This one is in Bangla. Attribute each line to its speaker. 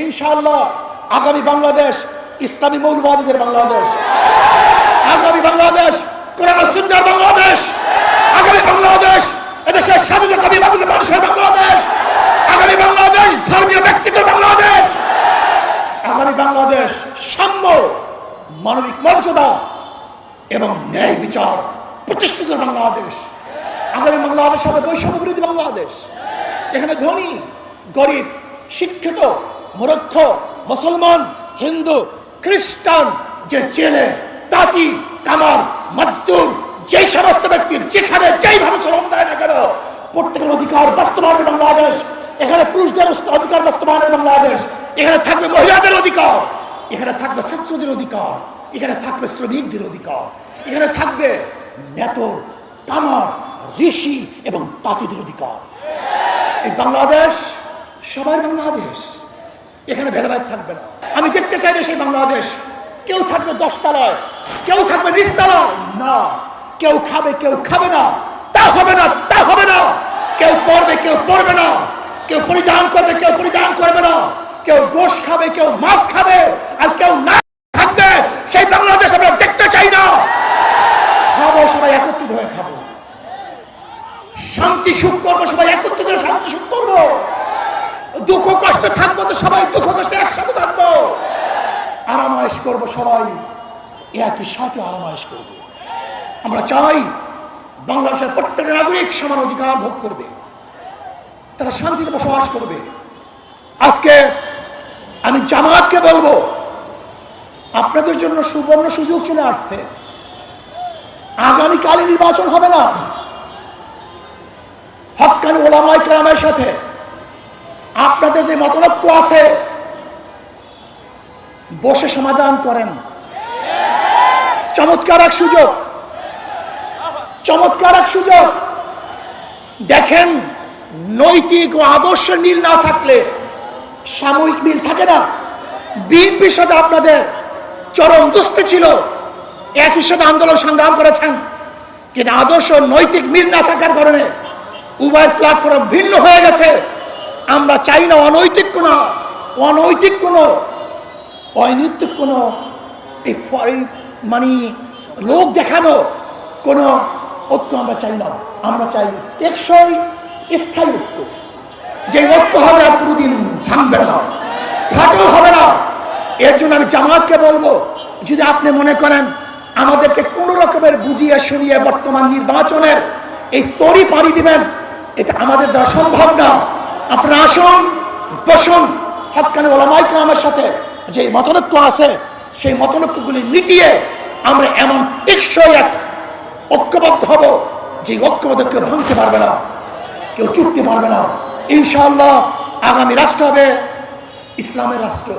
Speaker 1: ইনশাআল্লাহ আগামী বাংলাদেশ, ইসলামী মৌলবাদীদের বাংলাদেশ। আগামী বাংলাদেশ, কোরআন বাংলাদেশ। আগামী বাংলাদেশ, এদেশের স্বাধীনতাবী বাংলা মানুষের বাংলাদেশ। আগামী বাংলাদেশ, ধর্মীয় ব্যক্তিত্বের বাংলাদেশ। আগামী বাংলাদেশ, সাম্য, মানবিক মর্যাদা এবং ন্যায় বিচার প্রতিষ্ঠিত বাংলাদেশ। আগামী বাংলাদেশ হবে বৈষম্য বিরোধী বাংলাদেশ। এখানে ধনী, গরিব, শিক্ষিত মূর্খ, মুসলমান, হিন্দু, খ্রিস্টান, যে জেলে, তাঁতি, কামার, মজদুর, যেই সমস্ত ব্যক্তি যেখানে যেইভাবে শ্রম দেয় না কেন, প্রত্যেকের অধিকার বাস্তবায়নের বাংলাদেশ, এখানে পুরুষদের অধিকার বাস্তবায়নের বাংলাদেশ, এখানে থাকবে মহিলাদের অধিকার, এখানে থাকবে ছাত্রদের অধিকার, এখানে থাকবে শ্রমিকদের অধিকার, এখানে থাকবে নেতর, কামার, ঋষি এবং তাঁতিদের অধিকার। এই বাংলাদেশ সবার বাংলাদেশ। এখানে ভেদাভেদ থাকবে না। আমি দেখতে চাই সেই বাংলাদেশ। কেউ থাকবে দশতলায়, কেউ থাকবে নিচতলায়। না, কেউ খাবে কেউ খাবে না। তা হবে না, তা হবে না। কেউ পড়বে কেউ পড়বে না। কেউ পরিধান করবে, কেউ পরিধান করবে না। কেউ গোশ খাবে, কেউ মাছ খাবে, আর কেউ না থাকবে, সেই বাংলাদেশ আমরা দেখতে চাই না। খাব, সবাই একত্রিত হয়ে খাব। শান্তি সুখ করব, সবাই একত্রিত হয়ে শান্তি সুখ করব। দুঃখ কষ্ট থাকব তো সবাই, দুঃখ কষ্ট একসাথে থাকব। আরামায়েশ করব সবাই, একই সাথে আরামায়েশ করব। আমরা চাই বাংলাদেশের প্রত্যেক নাগরিক সমান অধিকার ভোগ করবে। তারা শান্তিতে বসবাস করবে। আজকে আমি জামাতকে বলব, আপনাদের জন্য সুবর্ণ সুযোগ চলে আসছে। আগামীকালে নির্বাচন হবে না। হকানি ওলামাই কালামের সাথে আপনাদের যে মতলক্য আছে, বসে সমাধান করেন। চমৎকার এক সুযোগ। চমৎকার এক সুযোগ। দেখেন, নৈতিক ও আদর্শ মিল না থাকলে সাময়িক মিল থাকে না। বিএনপির সাথে আপনাদের চরম দুস্তি ছিল। একই সাথে আন্দোলন সংগ্রাম করেছেন। কিন্তু আদর্শ নৈতিক মিল না থাকার কারণে উভয় প্ল্যাটফর্ম ভিন্ন হয়ে গেছে। আমরা চাই না অনৈতিক কোনো অনৈতিক কোনো অনৈতিক কোনো এই মানে লোক দেখানো কোনো ঐক্য আমরা চাই না। আমরা চাই টেকসই, স্থায়ী ঐক্য। যে ঐক্য হবে আর কোনোদিন ভাঙবে না। ফাটেও হবে না। এর জন্য আমি জামাতকে বলব, যদি আপনি মনে করেন আমাদেরকে কোনো রকমের বুঝিয়ে শুনিয়ে বর্তমান নির্বাচনের এই তরি পাড়ি দিবেন, এটা আমাদের দ্বারা সম্ভব না। আপনারা আসুন, বসুন। হকানি ওলামাইকে আমার সাথে যে মতনৈক্য আছে, সেই মতনৈক্যগুলি মিটিয়ে আমরা এমন টেকসই এক ঐক্যবদ্ধ হব যে ঐক্যবদ্ধ কেউ ভাঙতে পারবে না, কেউ চুটতে পারবে না। ইনশাআল্লাহ আগামী রাষ্ট্র হবে ইসলামের রাষ্ট্র।